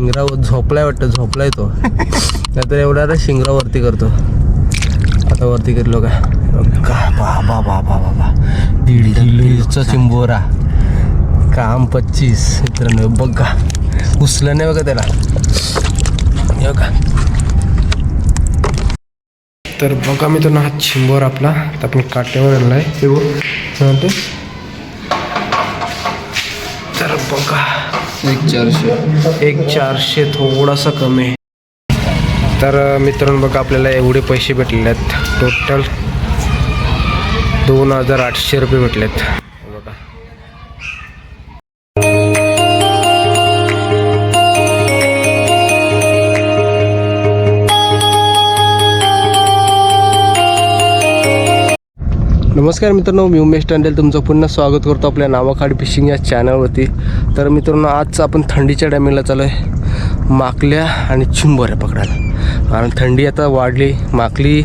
शिंगरावर झोपलाय वाटतं झोपलाय तो. नाहीतर एवढा ना शिंगरा वरती करतो. आता वरती करलो का का बाबा बाबा बाबा दीड किलोचा चिंबोरा. काम पच्चीस मित्रांनो बघा. उचलं नाही बघा त्याला. बघा. तर बघा मित्रांनो हा चिंबोर आपला. तर आपण काट्यावर हे काय म्हणते? तर बघा. एक चारशे. एक चारशे थोडासा कमी. आहे तर मित्रांनो बघा आपल्याला एवढे पैसे भेटलेले आहेत. टोटल दोन हजार आठशे रुपये भेटलेत. नमस्कार मित्रांनो मी उमेश टांडेल. तुमचं पुन्हा स्वागत करतो आपल्या नावाखाड फिशिंग या चॅनलवरती तर मित्रांनो आज आपण थंडीच्या टायमिंगला चालू आहे माकल्या आणि चिंबोऱ्या पकडायला. आणि थंडी आता वाढली माकली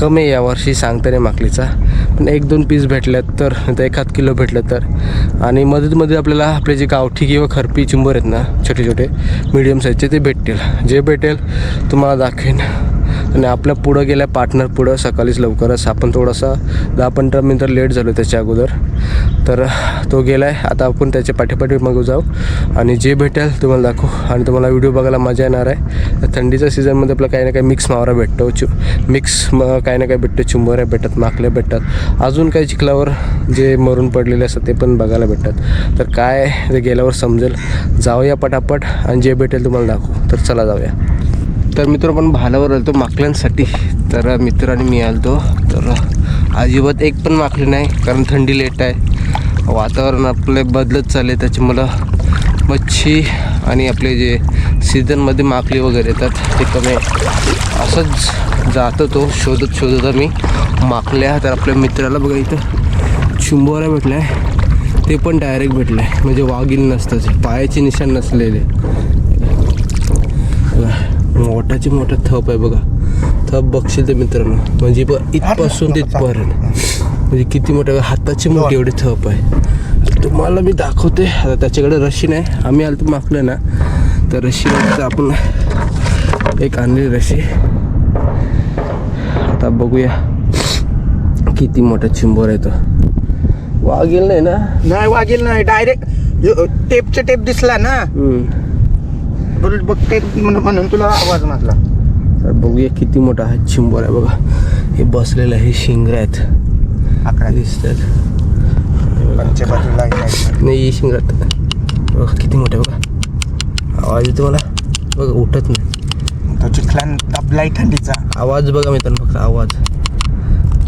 कमी आहे यावर्षी सांगता नाही माकलीचा. पण एक दोन पीस भेटल्यात तर तर एखाद किलो भेटलं तर. आणि मध्येमध्ये आपल्याला आपले जे गावठी किंवा खरपी चिंबर आहेत ना छोटे छोटे मीडियम साईजचे ते भेटतील. जे भेटेल तुम्हाला दाखवेन. आणि आपल्या पुढं गेल्या पार्टनर पुढं सकाळीच लवकरच. आपण थोडासा दहा पंधरा मिनटं लेट झालो त्याच्या अगोदर. तर तो गेला आहे आता आपण त्याच्या पाठीपाठी मागू जाऊ. आणि जे भेटेल तुम्हाला दाखवू. आणि तुम्हाला व्हिडिओ बघायला मजा येणार आहे. तर थंडीच्या सीझनमध्ये आपलं काही ना काही मिक्स मावरा भेटतो. चु मिक्स म काही ना काही भेटतं. चुंबऱ्या भेटतात माकल्या भेटतात. अजून काही चिखलावर जे मरून पडलेले असतात ते पण बघायला भेटतात. तर काय ते गेल्यावर समजेल. जाऊया पटापट. आणि जे भेटेल तुम्हाला दाखवू. तर चला जाऊया. तर मित्र पण भालावर आलतो माकल्यांसाठी तर मित्राने मी आलतो. तर अजिबात एक पण माकली नाही कारण थंडी लेट आहे. वातावरण आपले बदलत चालले त्याच्यामुळं मच्छी आणि आपले जे सीझनमध्ये माकली वगैरे येतात ते कमी असंच जातो तो शोधत शोधत आम्ही माकल्या तर आपल्या मित्राला बघा इथं चिंबोरा भेटला आहे. ते पण डायरेक्ट भेटलं आहे. म्हणजे वाघील नसतं पायाचे निशाण नसलेले. मोठाची मोठा थप आहे बघा. थप बघशील ते मित्रांनो. म्हणजे इथपासून ते इथपर्यंत. म्हणजे किती मोठं हाताची मोठी एवढी थप आहे. तुम्हाला मी दाखवते. आता त्याच्याकडे रशी नाही आम्ही आलो तर मागलं ना तर रशी तर आपण एक आणली रशी. आता बघूया किती मोठा चिंबोर आहे तो. वाघेल नाही ना? नाही वागेल नाही. डायरेक्ट टेपचे टेप दिसला ना? म्हणून तुला आवाज मारला. तर बघूया किती मोठा हा चिंबोर आहे बघा. हे बसलेलं आहे हे शिंगर आहेत. अकरा. दिसतात. नाही शिंगरात बघा किती मोठे बघा. आवाज येतो मला? बघा उठत नाही. तो चिखलान दबलाय थंडीचा. आवाज बघा मित्रांनो फक्त आवाज.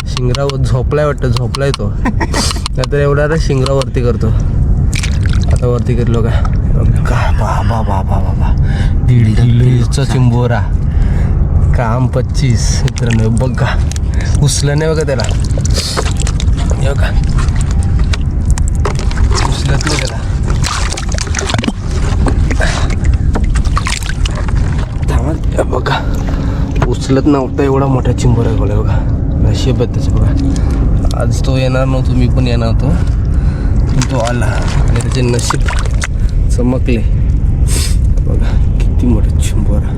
शिंगरावर झोपलाय वाटतं झोपलाय तो. नाहीतर एवढा शिंगरावरती करतो. आता वरती करलो का बाबा बाबा बाबा दीड किलोचा चिंबोरा. काम पच्चीस. मित्रांनो बघा. उचलं नाही बघा त्याला. बघा. उचलत नाही त्याला. थांबा बघा. उचलत नव्हता एवढा मोठा चिंबोरा गोळ्या बघा. नशीब त्याचं बघा. आज तो येणार नव्हतो मी पण येणार होतो. पण तो आला. आणि त्याचे नशीब चमकले बघा किती मोठा चिंबोरा.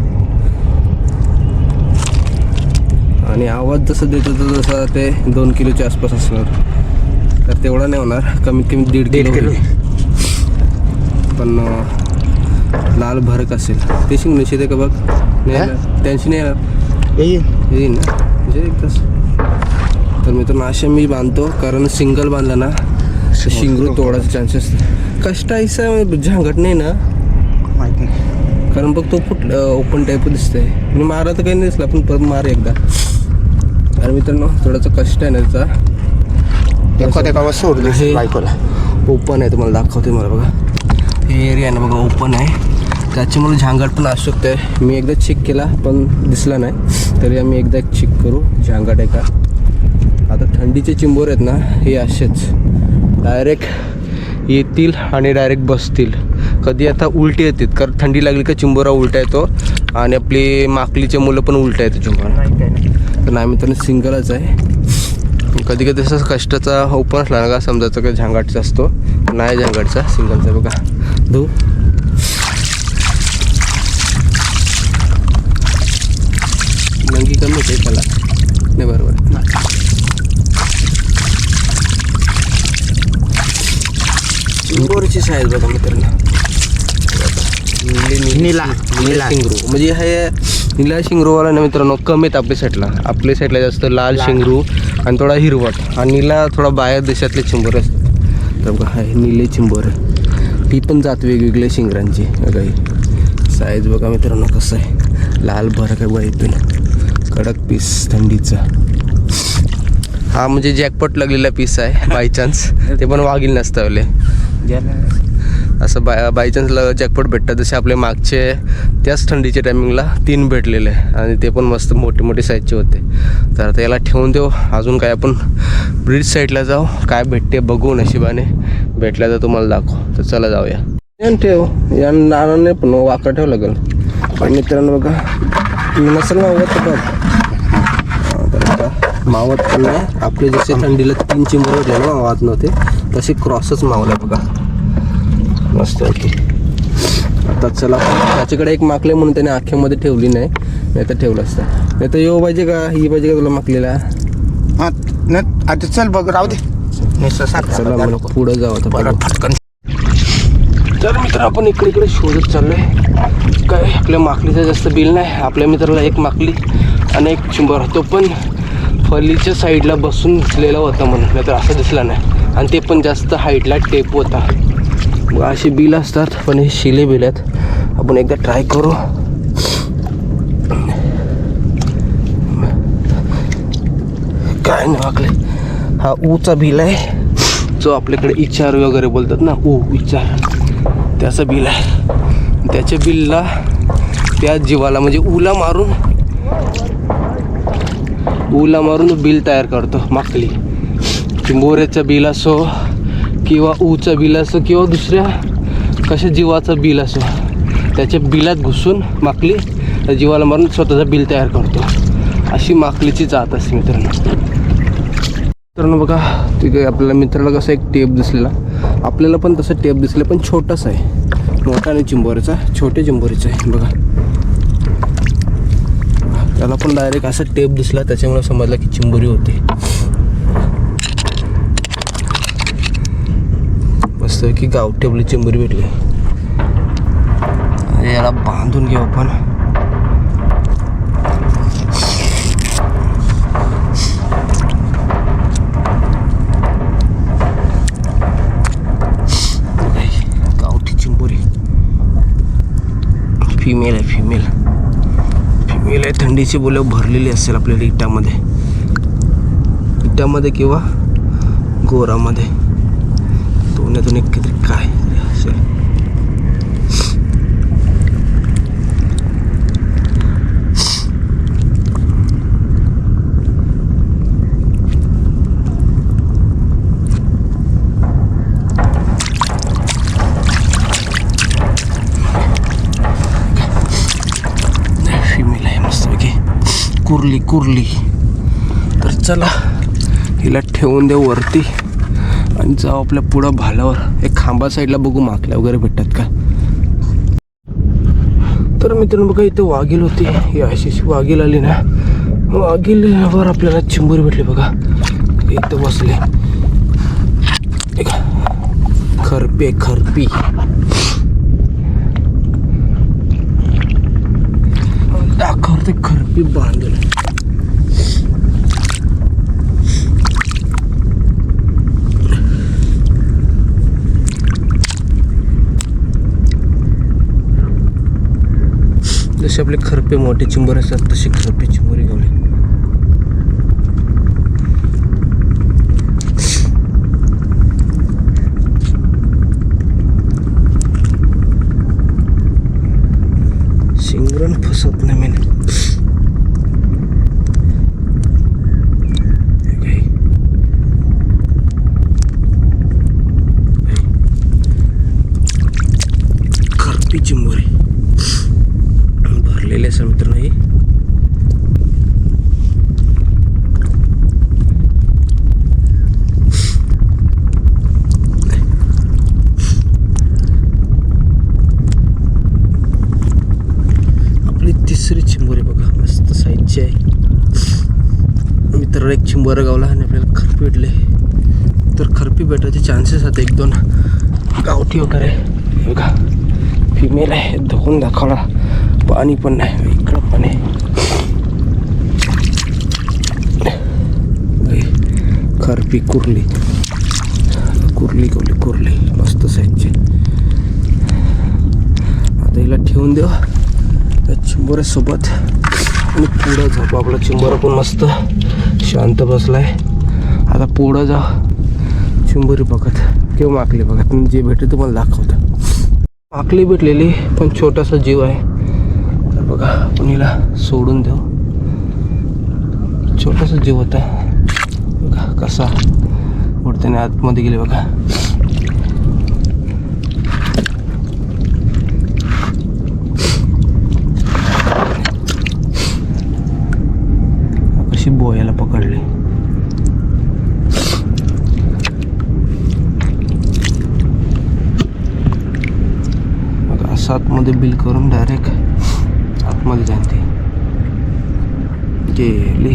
आणि आवाज जसं देतो तो जसा ते दोन किलोच्या आसपास असणार. तर तेवढा नाही होणार कमीत कमी दीड किलो किलो. पण लाल भरक असेल. ते शिंग आहे का बघ? नाही? येणार. त्यांची नाही येणार. येईल. येईन ना? म्हणजे एक तास तर मित्रांनो असे मी बांधतो. कारण सिंगल बांधला ना शिंगरू तोडायचे चान्सेस कष्ट आहे झांगट नाही ना? माहीत नाही. कारण बघ तो फुट ओपन टाईप दिसतंय. आणि मारा तर काही नाही दिसला पण परत मार एकदा. आणि मित्रांनो थोडासा कष्ट आहे ना त्याचा. एखाद्या गावात सोडलं हे- बायकोला. ओपन आहे तुम्हाला दाखवते मला बघा. हे एरिया आहे ना बघा ओपन आहे. त्याच्यामुळे झांगट पण असू शकते मी एकदा चेक केला पण दिसला नाही. तरी आम्ही एकदा चेक करू. झांगट आहे का? आता थंडीचे चिंबोर आहेत ना हे असेच. डायरेक्ट येतील आणि डायरेक्ट बसतील. कधी आता उलटी येतात. कारण थंडी लागली का चिंबोरा उलटा येतो आणि आपली माकलीचे मुलं पण उलटा येतो चिंबोरा तर नाही मित्रांनो सिंगलच आहे. कधी कधी असं कष्टाचा ओपन असला ना का समजायचं का झांगाटचा असतो. नाही झांगाटचा सिंगलचा बघा. धू. नंगी कमी होते त्याला. नाही बरोबर. चिंबोरची साईज बघा मित्रांनो. निली- निली-. शिंगरू. म्हणजे हे निला शिंगरूवाला ना मित्रांनो कमी आहेत आपल्या साईडला आपल्या साईडला जास्त लाल शिंगरू आणि थोडा हिरवट आणि निला थोडा बाहेर देशातले चिंबोर असतात. तर बघा हे निले चिंबोर. ती पण जात वेगवेगळ्या शिंगरांची. बघा ही. साईज बघा मित्रांनो कसं आहे. लाल भर काय बघा इथून कडक पीस थंडीचा. हा म्हणजे जॅकपॉट लागलेला पीस आहे बाय चान्स ते पण वागील नसतावले असं बाय बाय चान्सला जॅकपॉट भेटतात. जसे आपले मागचे त्याच थंडीच्या टायमिंगला तीन भेटलेले. आणि ते पण मस्त मोठे मोठे साईजचे होते. तर आता याला ठेवून देऊ. अजून काय आपण ब्रिज साईडला जाऊ. काय भेटते बघू नशिबाने. भेटल्या तर तुम्हाला दाखव. तर चला जाऊया. यान ठेव. या नानाने पण वाका ठेव लागेल पण मित्रांनो बघा नसेल मावत बघ. मावत पण नाही. आपले जसे थंडीला तीन चिंबर होते ना मावत नव्हते. तसे क्रॉसच मावले बघा. मस्त ओके आता चला त्याच्याकडे एक माकले म्हणून त्याने आख्यामध्ये ठेवली नाही. नाही तर ठेवलं असतं. नाही तर येऊ पाहिजे का? ही पाहिजे का तुला माकलेला? हा आता चल बघ राहू दे. चला. पुढं जाऊ आता तर मित्र आपण इकडे इकडे शोधत चाललोय. काय आपल्या माकलीचं जास्त बिल नाही. आपल्या मित्राला एक माकली आणि एक चिंबर. तो पण फलीच्या साईडला बसून दिसलेला होता म्हणून. नाही तर असं दिसला नाही. आणि ते पण जास्त हाईटला टेप होता. मग असे बिल असतात पण हे शिले बिल आहेत. आपण एकदा ट्राय करू. काय नाही वाकले हा ऊचा बिल आहे. जो आपल्याकडे इचार वगैरे बोलतात ना ऊ इचार. त्याचं बिल आहे. त्याच्या बिलला त्या जीवाला म्हणजे ऊला मारून ऊला मारून बिल तयार करतो माकली. मोऱ्याचं बिल असो किंवा ऊचं बिल असो किंवा दुसऱ्या कशा जीवाचं बिल असो त्याच्या बिलात घुसून माकली त्या जीवाला मारून स्वतःचं बिल तयार करतो. अशी माकलीची जात असते मित्रांनो. मित्रांनो बघा तिथे आपल्याला मित्राला कसं एक टेप दिसलेला. आपल्याला पण तसं टेप दिसलं पण छोटासा आहे. मोठा आणि चिंबोरीचा छोटे चिंबोरीचा आहे बघा. त्याला पण डायरेक्ट असा टेप दिसला त्याच्यामुळे समजलं की चिंबोरी होती. मस्त की गावठी चिंबोरी भेटली. अरे याला बांधून घेऊ आपण. गावठी चिंबोरी. फिमेल आहे फिमेल फिमेल आहे थंडीची बोल भरलेली असेल आपल्याला इटामध्ये. इटामध्ये किंवा गोरामध्ये. अजून एक काहीतरी काय? असेल फिमेल आहे मस्तपैकी कुर्ली कुर्ली. तर चला हिला ठेवून देऊ वरती. आणि जाऊ आपल्या पुढं भालावर एक खांबा साईडला बघू माकल्या वगैरे भेटतात का? तर मित्रांनो बघा इथे वाघील होती. ही अशी अशी वाघील आली ना. वाघीलवर आपल्याला चिंबूर भेटली बघा. इथं बसले. खरपे खरपी. दाखवर ते खरपी बांधले. जसे आपले खरपे मोठे चिंबर असतात तसे खरपे चिंबोरी गावले शिंगरण फसत नाही मी. खरपी चिंबोरी. भरलेले असं मित्रांनो ही. आपली तिसरी चिंबोरी बघा मस्त साईजची आहे. मित्र एक चिंबर गावला आणि आपल्याला खरपी भेटले. तर खरपी भेटायचे चान्सेस आहेत एक दोन. गावठी वगैरे. बघा फिमेल आहे धुवून दाखवला. पाणी पण नाही इकडं पण आहे. खरपी कुर्ली. कुर्ली कुर्ली कुर्ली. मस्त साईजची. आता हिला ठेवून देवा त्या चिंबोऱ्यासोबत. आणि पुढं जाऊ. आपला चिंबोरा पण मस्त शांत बसलाय. आता पुढं जा चिंबोरी बघत. किंवा माकली बघत. जे भेटेल तुम्हाला दाखवतं. माकली भेटलेली पण छोटासा जीव आहे. बघा आपण हिला सोडून देऊ. छोटस जीव होता. बघा कसा उडत्याने आतमध्ये गेले बघा. कशी बोयाला पकडली. बघा असं आतमध्ये बिल करून डायरेक्ट आतमध्ये जाईन ते गेली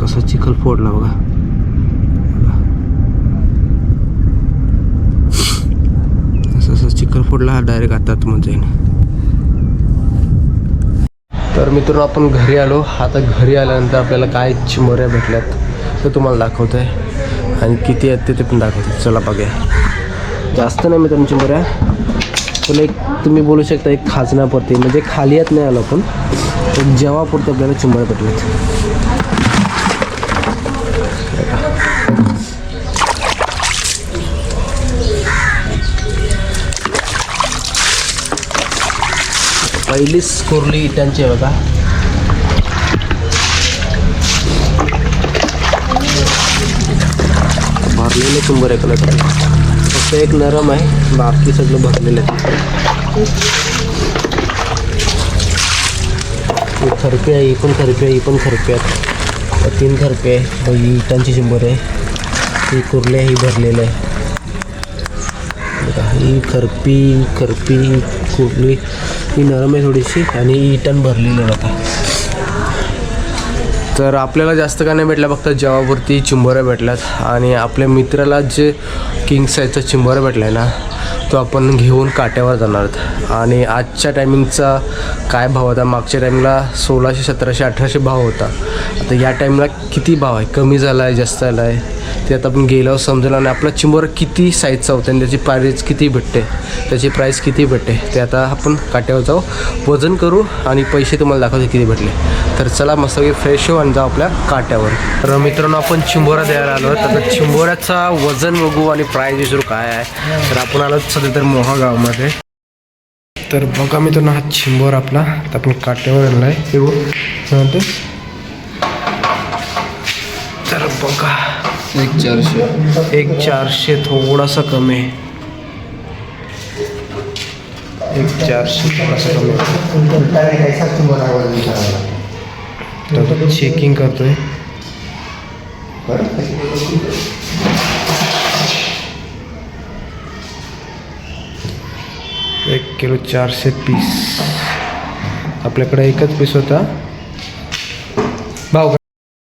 कसा चिखल फोडला बघा. असं असं चिखल फोडला हा डायरेक्ट आता आतमध्ये जाईन. तर मित्रांनो आपण घरी आलो. आता घरी आल्यानंतर आपल्याला काय चिमोऱ्या भेटल्यात ते तुम्हाला दाखवतो आहे आणि किती आहेत ते ते पण दाखवतो चला बघूया. जास्त नाही मित्रांनो चिमोऱ्या. पण एक तुम्ही बोलू शकता एक खाजण्यापुरती म्हणजे खाली येत नाही आलो पण एक जेव्हापुरते आपल्याला चुंबळ भेटल्यात पहिलीच कुर्ली इटांची आहे बघा. भरलेले चुंबर आहे कलर फक्त एक नरम आहे. बाकी सगळं भरलेलं आहे. खरपी आहे ही पण खरपी आहे ही पण खरपी आहेत. तीन खरपे आहे. ही इटांची शंभर आहे. ही कुर्ले ही भरलेलं आहे. ही खरपी खरपी कुर्ली ही नरम आहे थोडीशी आणि ही इटन भरलेली आता. तर आपल्याला जास्त का नाही भेटलं फक्त जेवावरती चिंबोऱ्या भेटल्यात. आणि आपल्या मित्राला जे किंग साईजचा चिंबोरा भेटला आहे ना. तो आपण घेऊन काट्यावर जाणार आहोत. आणि आजच्या टायमिंगचा काय भाव होता? मागच्या टायमिंगला सोळाशे सतराशे अठराशे भाव होता. आता या टाईमला किती भाव आहे? कमी झाला आहे जास्त आला आहे ते आता आपण गेल्यावर समजेल. आणि आपला चिंबोरा किती साईजचा होता? आणि त्याची प्राईज किती भेटते? त्याची प्राईस किती भेटते? ते आता आपण काट्यावर जाऊ. वजन करू आणि पैसे तुम्हाला दाखवते किती भेटले. तर चला मस्त फ्रेश होऊ आणि जाऊ आपल्या काट्यावर. तर मित्रांनो आपण चिंबोरा द्यायला आलो तर आता चिंबोऱ्याचा वजन बघू आणि प्राईज विचारू काय आहे. तर आपण आलो सध्या तर मोहा गावामध्ये. तर बघा मित्रांनो हा चिंबोर आपला. तर आपण काट्यावर आणला आहे म्हणते. तर बघा. एक चारशे. एक चारशे थोडासा कमी. आहे एक चारशे थोडासा कमी. तर चेकिंग करतोय. किलो चारशे पीस. आपल्याकडे एकच पीस होता. भाव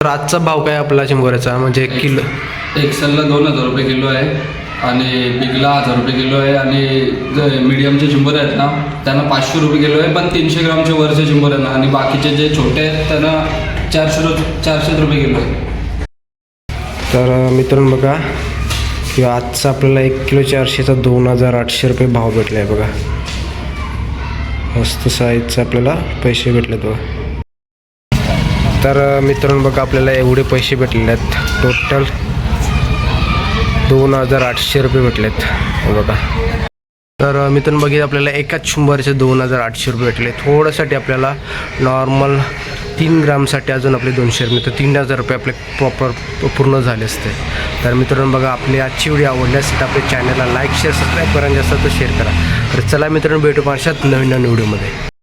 तर आजचा भाव काय आपला चिंबोऱ्याचा म्हणजे एक किलो. एक्सेलला दोन हजार रुपये किलो आहे आणि बिगला हजार रुपये किलो आहे आणि जे मीडियमचे चिंबर आहेत ना त्यांना पाचशे रुपये किलो आहे पण तीनशे ग्रामचे वरचे चिंबर आहे ना. आणि बाकीचे जे छोटे आहेत त्यांना चारशे रु चारशे रुपये किलो आहे. तर मित्रांनो बघा की आजचा आपल्याला एक किलो चारशेचा दोन हजार आठशे रुपये भाव भेटला आहे बघा. मस्त साईजचं आपल्याला पैसे भेटलेत बघा तर मित्रांनो बघा आपल्याला एवढे पैसे भेटलेले आहेत. टोटल दोन हजार आठशे रुपये भेटलेत. बघा. तर मित्रांनो बघितलं आपल्याला एकाच शंभरचे दोन हजार आठशे रुपये भेटले. थोडंसाठी आपल्याला नॉर्मल तीन ग्रामसाठी अजून आपले दोनशे रुपये तर तीन हजार रुपये आपले प्रॉपर पूर्ण झाले असते. तर मित्रांनो बघा आपली आजची व्हिडिओ आवडल्यास तर आपल्या चॅनलला लाईक शेअर सबस्क्राईब करा आणि जास्त तर शेअर करा. तर चला मित्रांनो भेटू पाशात नवीन नवीन व्हिडिओमध्ये